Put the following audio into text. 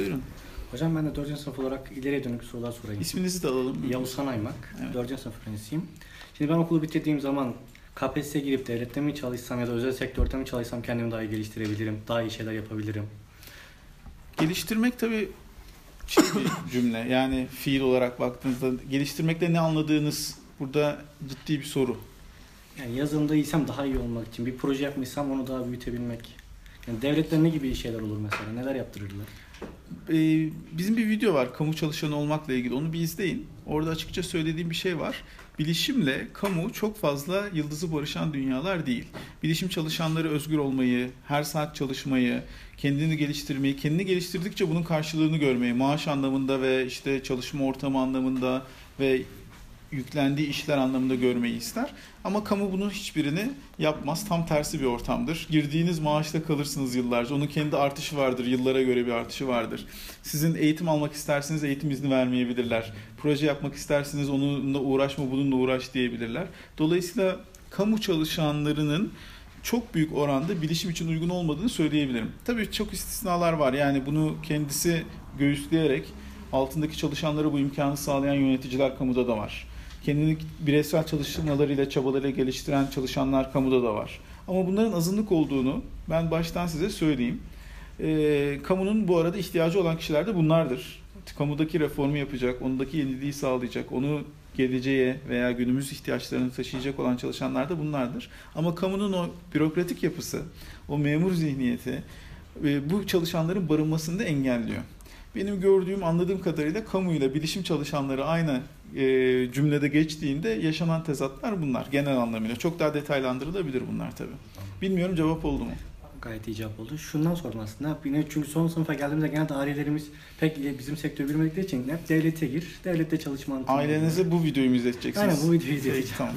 Buyurun. Hocam ben de 4. sınıf olarak ileriye dönük sorular sorayım. İsminizi de alalım. Yavuz Sanaymak. Evet. 4. sınıf öğrencisiyim. Şimdi ben okulu bitirdiğim zaman KPSS'ye girip devlette mi çalışsam ya da özel sektörde mi çalışsam kendimi daha iyi geliştirebilirim, daha iyi şeyler yapabilirim. Geliştirmek tabii şey bir cümle. Yani fiil olarak baktığınızda geliştirmekle ne anladığınız burada ciddi bir soru. Yani yazılımda iyiysem daha iyi olmak için bir proje yapmışsam onu daha büyütebilmek. Yani devlette ne gibi şeyler olur mesela? Neler yaptırırlar? Ee, bizim bir video var kamu çalışanı olmakla ilgili. Onu bir izleyin. Orada açıkça söylediğim bir şey var. Bilişimle kamu çok fazla yıldızı barışan dünyalar değil. Bilişim çalışanları özgür olmayı, her saat çalışmayı, kendini geliştirmeyi, kendini geliştirdikçe bunun karşılığını görmeyi, maaş anlamında ve işte çalışma ortamı anlamında ve yüklendiği işler anlamında görmeyi ister. Ama kamu bunun hiçbirini yapmaz. Tam tersi bir ortamdır. Girdiğiniz maaşla kalırsınız yıllarca. Onun kendi artışı vardır. Yıllara göre bir artışı vardır. Sizin eğitim almak isterseniz eğitim izni vermeyebilirler. Proje yapmak isterseniz onunla uğraşma bununla uğraş diyebilirler. Dolayısıyla kamu çalışanlarının çok büyük oranda bilişim için uygun olmadığını söyleyebilirim. Tabii çok istisnalar var. Yani bunu kendisi göğüsleyerek altındaki çalışanlara bu imkanı sağlayan yöneticiler kamuda da var. Kendini bireysel çalışmalarıyla, çabalarıyla geliştiren çalışanlar kamuda da var. Ama bunların azınlık olduğunu ben baştan size söyleyeyim. E, kamunun bu arada ihtiyacı olan kişiler de bunlardır. Kamudaki reformu yapacak, ondaki yeniliği sağlayacak, onu geleceğe veya günümüz ihtiyaçlarını taşıyacak olan çalışanlar da bunlardır. Ama kamunun o bürokratik yapısı, o memur zihniyeti e, bu çalışanların barınmasını da engelliyor. Benim gördüğüm, anladığım kadarıyla kamuyla bilişim çalışanları aynı e, cümlede geçtiğinde yaşanan tezatlar bunlar genel anlamıyla. Çok daha detaylandırılabilir bunlar tabii. Bilmiyorum cevap oldu mu? Gayet iyi cevap oldu. Şundan sordum aslında. Yine çünkü son sınıfa geldiğimizde genelde ailelerimiz pek bizim sektörü bilmedikleri için hep devlete gir, devlette çalışma. Ailenize bu videoyu mu izleteceksiniz? Aynen bu videoyu Peki, izleyeceğim. Tamam.